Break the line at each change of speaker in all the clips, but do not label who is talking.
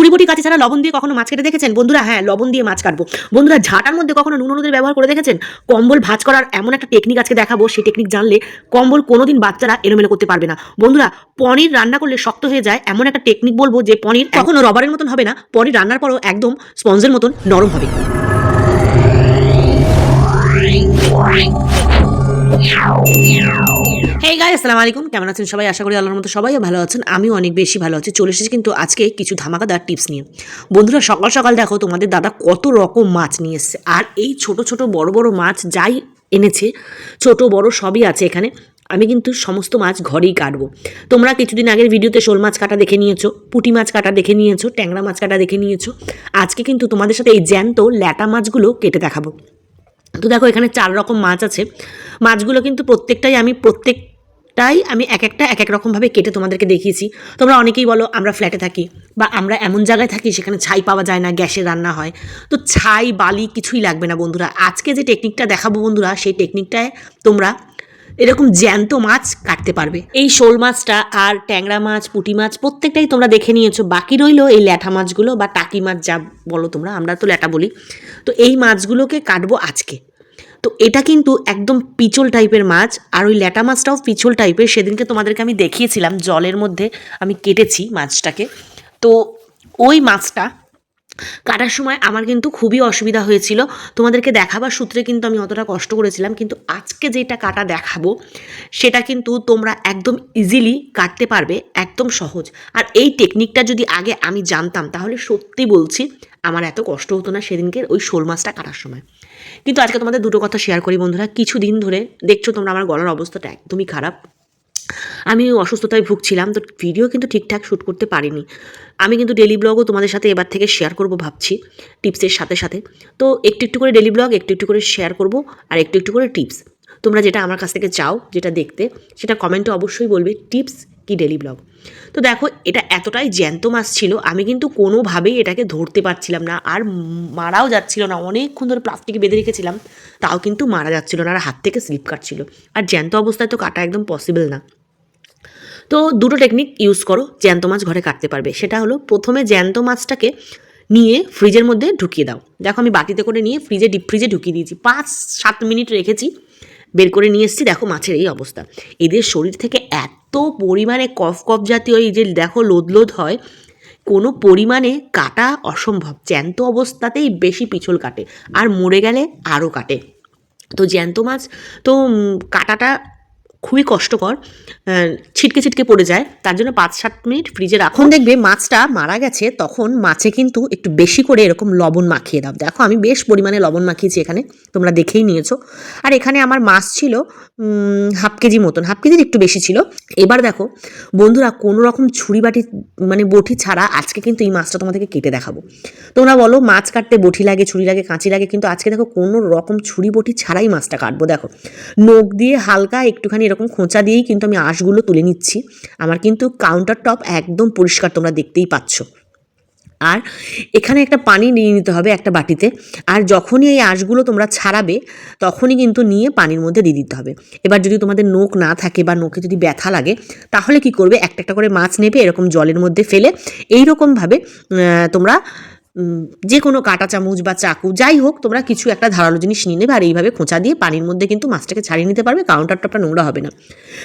ছুরিবটি কাছে ছাড়া লবণ দিয়ে কখনো মাছ কেটে দেখেছেন? বন্ধুরা হ্যাঁ লবণ দিয়ে মাছ কাটবো। বন্ধুরা, ঝাঁটার মধ্যে কখনো নুন হলুদের ব্যবহার করে দেখেছেন? কম্বল ভাঁজ করার এমন একটা টেকনিক আজকে দেখাবো, সেই টেকনিক জানলে কম্বল কোনোদিন বাচ্চারা এলোমেলো করতে পারবে না। বন্ধুরা, পনির রান্না করলে শক্ত হয়ে যায়, এমন একটা টেকনিক বলব যে পনির কখনো রবারের মতন হবে না, পনির রান্নার পরও একদম স্পঞ্জের মতন নরম হবে। হেই গাই আসসালামু আলাইকুম। কেমন আছেন সবাই? আশা করি আল্লাহর মতো সবাই ভালো আছেন। আমিও অনেক বেশি ভালো আছি। চলে এসেছি কিন্তু আজকে কিছু ধামাকাদার টিপস নিয়ে। বন্ধুরা, সকাল সকাল দেখো, তোমাদের দাদা কত রকম মাছ নিয়ে এসছে। আর এই ছোট ছোট বড় বড় মাছ যাই এনেছে, ছোট বড় সবই আছে এখানে। আমি কিন্তু সমস্ত মাছ ঘরেই কাটবো। তোমরা কিছুদিন আগের ভিডিওতে শোল মাছ কাটা দেখে নিয়েছো, পুঁটি মাছ কাটা দেখে নিয়েছো, ট্যাংরা মাছ কাটা দেখে নিয়েছো। আজকে কিন্তু তোমাদের সাথে এই জ্যান্ত ল্যাটা মাছগুলো কেটে দেখাবো। তো দেখো, এখানে চার রকম মাছ আছে। মাছগুলো কিন্তু প্রত্যেকটাই আমি প্রত্যেক তাই আমি এক একটা, এক এক রকমভাবে কেটে তোমাদেরকে দেখিয়েছি। তোমরা অনেকেই বলো, আমরা ফ্ল্যাটে থাকি বা আমরা এমন জায়গায় থাকি সেখানে ছাই পাওয়া যায় না, গ্যাসে রান্না হয়। তো ছাই, বালি কিছুই লাগবে না বন্ধুরা। আজকে যে টেকনিকটা দেখাবো বন্ধুরা, সেই টেকনিকটায় তোমরা এরকম জ্যান্ত মাছ কাটতে পারবে। এই শোল মাছটা আর ট্যাংরা মাছ, পুঁটি মাছ প্রত্যেকটাই তোমরা দেখে নিয়েছো। বাকি রইল এই ল্যাঠা মাছগুলো বা টাকি মাছ যা বলো তোমরা, আমরা তো ল্যাটা বলি। তো এই মাছগুলোকে কাটবো আজকে। তো এটা কিন্তু একদম পিচল টাইপের মাছ, আর ওই ল্যাটা মাছটাও পিচল টাইপের। সেদিনকে তোমাদেরকে আমি দেখিয়েছিলাম, জলের মধ্যে আমি কেটেছি মাছটাকে। তো ওই মাছটা কাটার সময় আমার কিন্তু খুবই অসুবিধা হয়েছিল। তোমাদেরকে দেখাবার সূত্রে কিন্তু আমি অতটা কষ্ট করেছিলাম, কিন্তু আজকে যেটা কাটা দেখাবো, সেটা কিন্তু তোমরা একদম ইজিলি কাটতে পারবে, একদম সহজ। আর এই টেকনিকটা যদি আগে আমি জানতাম, তাহলে সত্যি বলছি, আমার এত কষ্ট হতো না সেদিনকে ওই শোল মাছটা কাটার সময়। কিন্তু আজকে তোমাদের দুটো কথা শেয়ার করি বন্ধুরা, কিছুদিন ধরে দেখছ তোমরা আমার গলার অবস্থাটা একদমই খারাপ। আমি অসুস্থতায় ভুগছিলাম, তো ভিডিও কিন্তু ঠিকঠাক শ্যুট করতে পারিনি। আমি কিন্তু ডেলি ব্লগও তোমাদের সাথে এবার থেকে শেয়ার করব ভাবছি টিপসের সাথে সাথে। তো একটু একটু করে ডেলি ব্লগ একটু একটু করে শেয়ার করব আর একটু একটু করে টিপস তোমরা যেটা আমার কাছ থেকে চাও, যেটা দেখতে, সেটা কমেন্টে অবশ্যই বলবে টিপস কি ডেলি ব্লগ তো দেখো, এটা এতটাই জ্যান্ত মাছ ছিল, আমি কিন্তু কোনোভাবেই এটাকে ধরতে পারছিলাম না। আর মারাও যাচ্ছিল না, অনেকক্ষণ ধরে প্লাস্টিকে বেঁধে রেখেছিলাম, তাও কিন্তু মারা যাচ্ছিল না, আর হাত থেকে স্লিপ কাটছিল। আর জ্যান্ত অবস্থায় তো কাটা একদম পসিবল না। তো দুটো টেকনিক ইউজ করো, জ্যান্ত মাছ ঘরে কাটতে পারবে। সেটা হলো, প্রথমে জ্যান্ত মাছটাকে নিয়ে ফ্রিজের মধ্যে ঢুকিয়ে দাও। দেখো, আমি বাটিতে করে নিয়ে ফ্রিজে ডিপ ফ্রিজে ঢুকিয়ে দিয়েছি। পাঁচ সাত মিনিট রেখেছি। বের করে নিয়ে এসেছি। দেখো মাছের এই অবস্থা। এদের শরীর থেকে এত পরিমাণে কফ কফ জাতীয় এই যে দেখো লোদ লোদ হয়, কোনো পরিমাণে কাটা অসম্ভব। জ্যান্ত অবস্থাতেই বেশি পিছল কাটে, আর মরে গেলে আরও কাটে। তো জ্যান্ত মাছ, তো কাটাটা খুবই কষ্টকর ছিটকে ছিটকে পড়ে যায়। তার জন্য পাঁচ সাত মিনিট ফ্রিজে রাখুন। দেখবে মাছটা মারা গেছে, তখন মাছে কিন্তু একটু বেশি করে এরকম লবণ মাখিয়ে দাও। দেখো, আমি বেশ পরিমাণে লবণ মাখিয়েছি এখানে, তোমরা দেখেই নিয়েছো। আর এখানে আমার মাছ ছিল হাফ কেজি মতন, হাফ কেজির একটু বেশি ছিল। এবার দেখো, বন্ধুরা, কোনো রকম ছুরি বাটি মানে বটি ছাড়া আজকে কিন্তু এই মাছটা তোমাদেরকে কেটে দেখাবো। তোমরা বলো, মাছ কাটতে বটি লাগে, ছুরি লাগে, কাঁচি লাগে, কিন্তু আজকে দেখো কোনো রকম ছুরি বটি ছাড়াই মাছটা কাটবো। দেখো, নখ দিয়ে হালকা একটুখানি এরকম খোঁচা দিয়েই কিন্তু আমি আঁশগুলো তুলে নিচ্ছি। আমার কিন্তু কাউন্টার টপ একদম পরিষ্কার তোমরা দেখতেই পাচ্ছ। আর এখানে একটা পানি নিয়ে নিতে হবে একটা বাটিতে। আর যখনই এই আঁশগুলো তোমরা ছাড়াবে তখনই কিন্তু নিয়ে পানির মধ্যে দিয়ে দিতে হবে। এবার যদি তোমাদের নোখ না থাকে বা নোখে যদি ব্যথা লাগে তাহলে কি করবে? একটা একটা করে মাছ নেবে এরকম জলের মধ্যে ফেলে। এইরকমভাবে আহ, তোমরা যে কোনো কাঁটা চামচ বা চাকু, যাই হোক, তোমরা কিছু একটা ধারালো জিনিস নিয়ে নেবে আর এইভাবে খোঁচা দিয়ে পানির মধ্যে কিন্তু মাছটাকে ছাড়িয়ে নিতে পারবে কাউন্টার টপটা নোংরা হবে না।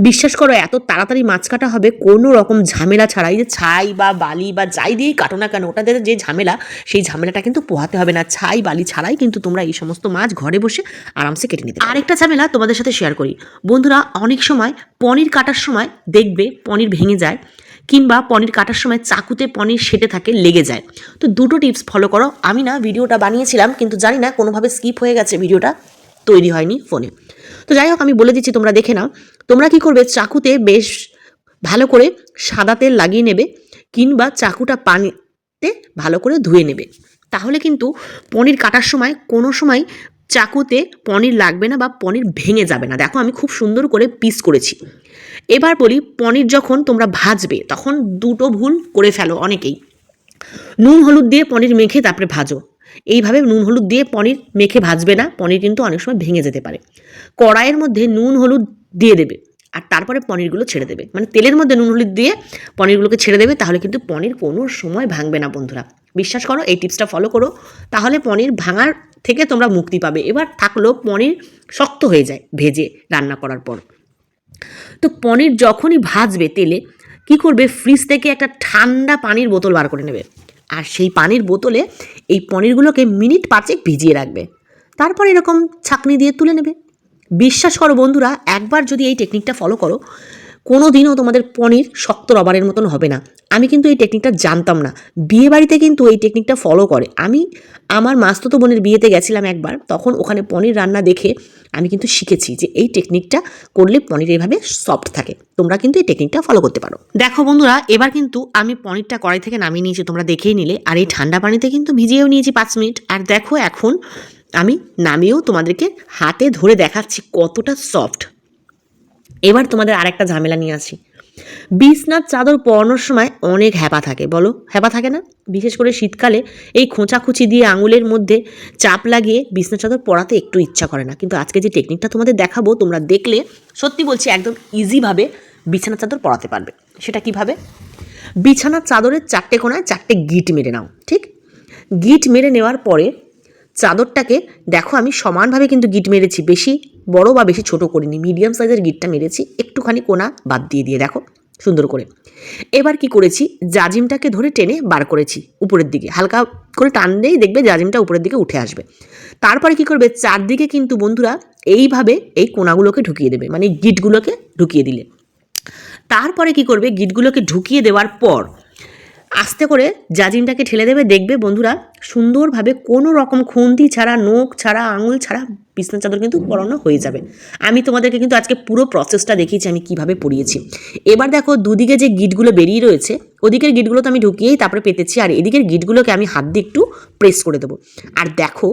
বিশ্বাস করো, এত তাড়াতাড়ি মাছ কাটা হবে, কোনো রকম ঝামেলা ছাড়াই যে ছাই বা বালি বা যাই দিয়েই কাটো না কেন, ওটাতে যে ঝামেলা, সেই ঝামেলাটা কিন্তু পোহাতে হবে না। ছাই, বালি ছাড়াই কিন্তু তোমরা এই সমস্ত মাছ ঘরে বসে আরামসে কেটে নিতে। আরেকটা ঝামেলা তোমাদের সাথে শেয়ার করি। বন্ধুরা, অনেক সময় পনির কাটার সময় দেখবে, পনির ভেঙে যায় কিংবা পনির কাটার সময় চাকুতে পনির সেটে থাকে, লেগে যায়। তো দুটো টিপস ফলো করো। আমি না ভিডিওটা বানিয়েছিলাম, কিন্তু জানি না, কোনোভাবে স্কিপ হয়ে গেছে ভিডিওটা, তৈরি হয়নি ফোনে তো যাই হোক, আমি বলে দিচ্ছি, তোমরা দেখে নাও। তোমরা কি করবে, চাকুতে বেশ ভালো করে সাদা তেল লাগিয়ে নেবে, কিংবা চাকুটা পানিতে ভালো করে ধুয়ে নেবে। তাহলে কিন্তু পনির কাটার সময়, কোনো সময় চাকুতে পনির লাগবে না বা পনির ভেঙে যাবে না। দেখো, আমি খুব সুন্দর করে পিস করেছি। এবার বলি পনির যখন তোমরা ভাজবে, তখন দুটো ভুল করে ফেলো অনেকেই। নুন হলুদ দিয়ে পনির মেখে তারপরে ভাজো। এইভাবে নুন হলুদ দিয়ে পনির মেখে ভাজবে না, পনির কিন্তু অনেক সময় ভেঙে যেতে পারে। কড়াইয়ের মধ্যে নুন হলুদ দিয়ে দেবে আর তারপরে পনিরগুলো ছেড়ে দেবে। মানে তেলের মধ্যে নুন হলুদ দিয়ে পনিরগুলোকে ছেড়ে দেবে, তাহলে কিন্তু পনির কোনো সময় ভাঙবে না বন্ধুরা। বিশ্বাস করো, এই টিপসটা ফলো করো, তাহলে পনির ভাঙার থেকে তোমরা মুক্তি পাবে। এবার থাকল পনির শক্ত হয়ে যায় ভেজে রান্না করার পর। তো পনির যখনই ভাজবে তেলে, কি করবে? ফ্রিজ থেকে একটা ঠান্ডা পানির বোতল বার করে নেবে। আর সেই পানির বোতলে এই পনিরগুলোকে মিনিট পাঁচেক ভিজিয়ে রাখবে। তারপর এরকম ছাকনি দিয়ে তুলে নেবে। বিশ্বাস করো বন্ধুরা, একবার যদি এই টেকনিকটা ফলো করো কোনো দিনও তোমাদের পনির শক্ত রবারের মতন হবে না। আমি কিন্তু এই টেকনিকটা জানতাম না। বিয়ে বাড়িতে কিন্তু এই টেকনিকটা ফলো করে। আমি, আমার মাস্ততো বোনের বিয়েতে গেছিলাম একবার, তখন ওখানে পনির রান্না দেখে আমি কিন্তু শিখেছি যে এই টেকনিকটা করলে পনির এভাবে সফট থাকে। তোমরা কিন্তু এই টেকনিকটা ফলো করতে পারো। দেখো বন্ধুরা, এবার কিন্তু আমি পনিরটা কড়াই থেকে নামিয়ে নিয়েছি, তোমরা দেখেই নিলে। আর এই ঠান্ডা পানিতে কিন্তু ভিজিয়েও নিয়েছি পাঁচ মিনিট। আর দেখো এখন আমি নামিয়েও তোমাদেরকে হাতে ধরে দেখাচ্ছি কতটা সফট এবার তোমাদের আরেকটা ঝামেলা নিয়ে আসি। বিছনার চাদর পরানোর সময় অনেক হ্যাপা থাকে, বলো? হ্যাপা থাকে না? বিশেষ করে শীতকালে এই খোঁচাখুচি দিয়ে আঙুলের মধ্যে চাপ লাগিয়ে বিছনার চাদর পরাতে একটু ইচ্ছা করে না। কিন্তু আজকে যে টেকনিকটা তোমাদের দেখাবো, তোমরা দেখলে সত্যি বলছি একদম ইজিভাবে বিছানার চাদর পরাতে পারবে। সেটা কীভাবে? বিছানার চাদরের চারটে কোনায় চারটে গিট মেরে নাও, ঠিক? গিট মেরে নেওয়ার পরে চাদরটাকে দেখো আমি সমানভাবে কিন্তু গিট মেরেছি, বেশি বড় বা বেশি ছোট করিনি মিডিয়াম সাইজের গিটটা মেরেছি, একটুখানি কোনা বাদ দিয়ে দিয়ে দেখো, সুন্দর করে। এবার কি করেছি, জাজিমটাকে ধরে টেনে বার করেছি উপরের দিকে, হালকা করে টানলেই দেখবে জাজিমটা উপরের দিকে উঠে আসবে। তারপরে কি করবে, চারদিকে কিন্তু বন্ধুরা এইভাবে এই কোনাগুলোকে ঢুকিয়ে দেবে মানে গিটগুলোকে ঢুকিয়ে দিলে। তারপরে কি করবে, গিটগুলোকে ঢুকিয়ে দেওয়ার পর আস্তে করে জাজিমটাকে ঠেলে দেবে, দেখবে বন্ধুরা সুন্দরভাবে কোনো রকম খুন্তি ছাড়া, নোখ ছাড়া, আঙুল ছাড়া বিছনা চাদর কিন্তু পরানো হয়ে যাবে। আমি তোমাদেরকে কিন্তু আজকে পুরো প্রসেসটা দেখিয়েছি, আমি কীভাবে পরিয়েছি। এবার দেখো দুদিকে যে গিটগুলো বেরিয়ে রয়েছে, ওদিকের গিটগুলো তো আমি ঢুকিয়েই তারপরে পেতেছি, আর এদিকের গিটগুলোকে আমি হাত দিয়ে একটু প্রেস করে দেবো। আর দেখো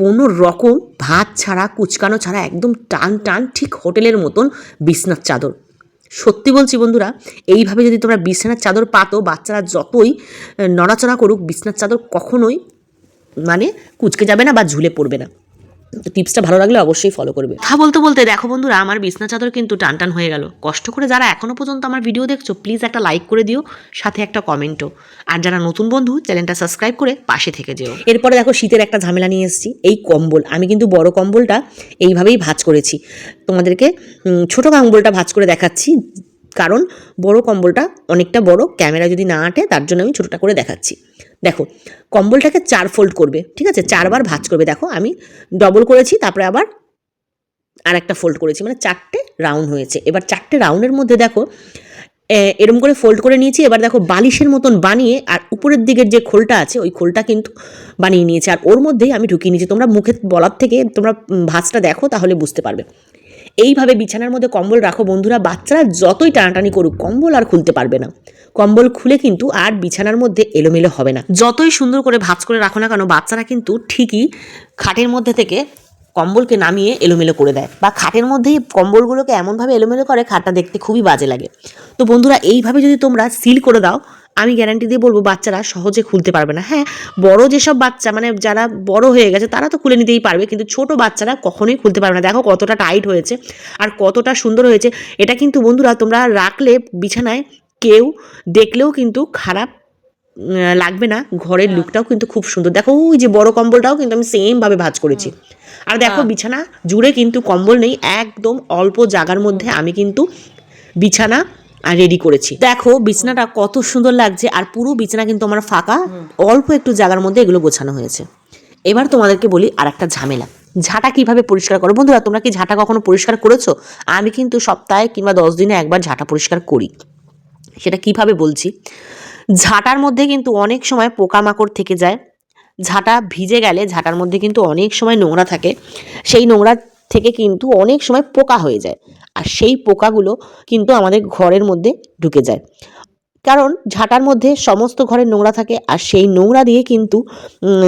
কোনো রকম ভাত ছাড়া, কুচকানো ছাড়া, একদম টান টান ঠিক হোটেলের মতন বিছনার চাদর। সত্যি বলছি বন্ধুরা, এইভাবে যদি তোমরা বিছানার চাদর পাতো, বাচ্চারা যতই নড়াচড়া করুক, বিছানার চাদর কখনোই মানে কুচকে যাবে না বা ঝুলে পড়বে না। টিপসটা ভালো লাগলে অবশ্যই ফলো করবে। কথা বলতে বলতে দেখো বন্ধুরা আমার বিছনা চাদর কিন্তু টান টান হয়ে গেল। কষ্ট করে যারা এখনও পর্যন্ত আমার ভিডিও দেখছ প্লিজ একটা লাইক করে দিও সাথে একটা কমেন্টও আর যারা নতুন বন্ধু চ্যানেলটা সাবস্ক্রাইব করে পাশে থেকে যেও। এরপরে দেখো শীতের একটা ঝামেলা নিয়ে এসেছি এই কম্বল। আমি কিন্তু বড় কম্বলটা এইভাবেই ভাঁজ করেছি। তোমাদেরকে ছোট কম্বলটা ভাঁজ করে দেখাচ্ছি। কারণ বড় কম্বলটা অনেকটা বড়, ক্যামেরা যদি না আটে তার জন্য আমি ছোটোটা করে দেখাচ্ছি। দেখো, কম্বলটাকে চার ফোল্ড করবে, ঠিক আছে? চারবার ভাঁজ করবে। দেখো, আমি ডবল করেছি, তারপরে আবার আর একটা ফোল্ড করেছি মানে চারটে রাউন্ড হয়েছে। এবার চারটে রাউন্ডের মধ্যে দেখো এরম করে ফোল্ড করে নিয়েছি। এবার দেখো, বালিশের মতন বানিয়ে আর উপরের দিকের যে খোলটা আছে, ওই খোলটা কিন্তু বানিয়ে নিয়েছে। আর ওর মধ্যেই আমি ঢুকিয়ে নিয়েছি। তোমরা মুখে বলার থেকে তোমরা ভাঁজটা দেখো, তাহলে বুঝতে পারবে। এইভাবে বিছানার মধ্যে কম্বল রাখো বন্ধুরা, বাচ্চারা যতই টানাটানি করুক, কম্বল আর খুলতে পারবে না। কম্বল খুলে কিন্তু আর বিছানার মধ্যে এলোমেলো হবে না। যতই সুন্দর করে ভাঁজ করে রাখো না কেন, বাচ্চারা কিন্তু ঠিকই খাটের মধ্যে থেকে কম্বলকে নামিয়ে এলোমেলো করে দেয় বা খাটের মধ্যেই কম্বলগুলোকে এমনভাবে এলোমেলো করে, খাটটা দেখতে খুবই বাজে লাগে। তো বন্ধুরা, এইভাবে যদি তোমরা সিল করে দাও আমি গ্যারান্টি দিয়ে বলব বাচ্চারা সহজে খুলতে পারবে না। হ্যাঁ বড় যেসব বাচ্চা মানে যারা বড় হয়ে গেছে তারা তো খুলে নিতেই পারবে কিন্তু ছোট বাচ্চারা কখনোই খুলতে পারবে না। দেখো কতটা টাইট হয়েছে আর কতটা সুন্দর হয়েছে। এটা কিন্তু বন্ধুরা তোমরা রাখলে বিছানায় কেউ দেখলেও কিন্তু খারাপ লাগবে না। ঘরের লুকটাও কিন্তু খুব সুন্দর। দেখো ওই যে বড় কম্বলটাও কিন্তু আমি সেম ভাবে ভাঁজ করেছি। আর দেখো বিছানা জুড়ে কিন্তু কম্বল নেই একদম অল্প জায়গার মধ্যে আমি কিন্তু বিছানা রেডি করেছি। দেখো, বিছানাটা কত সুন্দর লাগছে, আর পুরো বিছানা কিন্তু আমার ফাঁকা। অল্প একটু জায়গার মধ্যে এগুলো গোছানো হয়েছে। এবার তোমাদেরকে বলি আর একটা ঝামেলা। ঝাঁটা কীভাবে পরিষ্কার করো? বন্ধুরা, তোমরা কি ঝাঁটা কখনো পরিষ্কার করেছ? আমি কিন্তু সপ্তাহে কিংবা দশ দিনে একবার ঝাঁটা পরিষ্কার করি। সেটা কীভাবে বলছি? ঝাঁটার মধ্যে কিন্তু অনেক সময় পোকামাকড় থেকে যায়। ঝাঁটা ভিজে গেলে ঝাঁটার মধ্যে কিন্তু অনেক সময় নোংরা থাকে। সেই নোংরা থেকে কিন্তু অনেক সময় পোকা হয়ে যায়। আর সেই পোকাগুলো কিন্তু আমাদের ঘরের মধ্যে ঢুকে যায়। কারণ ঝাঁটার মধ্যে সমস্ত ঘরের নোংরা থাকে আর সেই নোংরা দিয়ে কিন্তু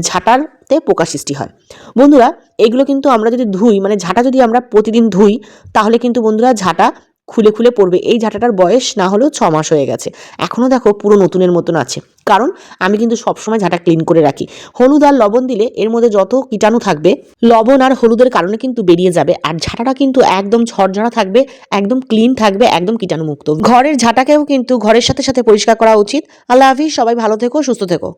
ঝাঁটারতে পোকা সৃষ্টি হয়। বন্ধুরা, এগুলো কিন্তু আমরা যদি ধুই মানে ঝাঁটা যদি আমরা প্রতিদিন ধুই, তাহলে কিন্তু বন্ধুরা ঝাঁটা খুলে খুলে পড়বে। এই ঝাঁটাটার বয়স না হলেও ছ মাস হয়ে গেছে। এখনও দেখো পুরো নতুনের মতন আছে। কারণ আমি কিন্তু সবসময় ঝাঁটা ক্লিন করে রাখি। হলুদ আর লবণ দিলে এর মধ্যে যত কীটাণু থাকবে, লবণ আর হলুদের কারণে কিন্তু বেরিয়ে যাবে। আর ঝাঁটাটা কিন্তু একদম ঝরঝরা থাকবে, একদম ক্লিন থাকবে, একদম কীটাণুমুক্ত। ঘরের ঝাঁটাকেও কিন্তু ঘরের সাথে সাথে পরিষ্কার করা উচিত। আল্লাহ হাফিজ, সবাই ভালো থেকো, সুস্থ থেকো।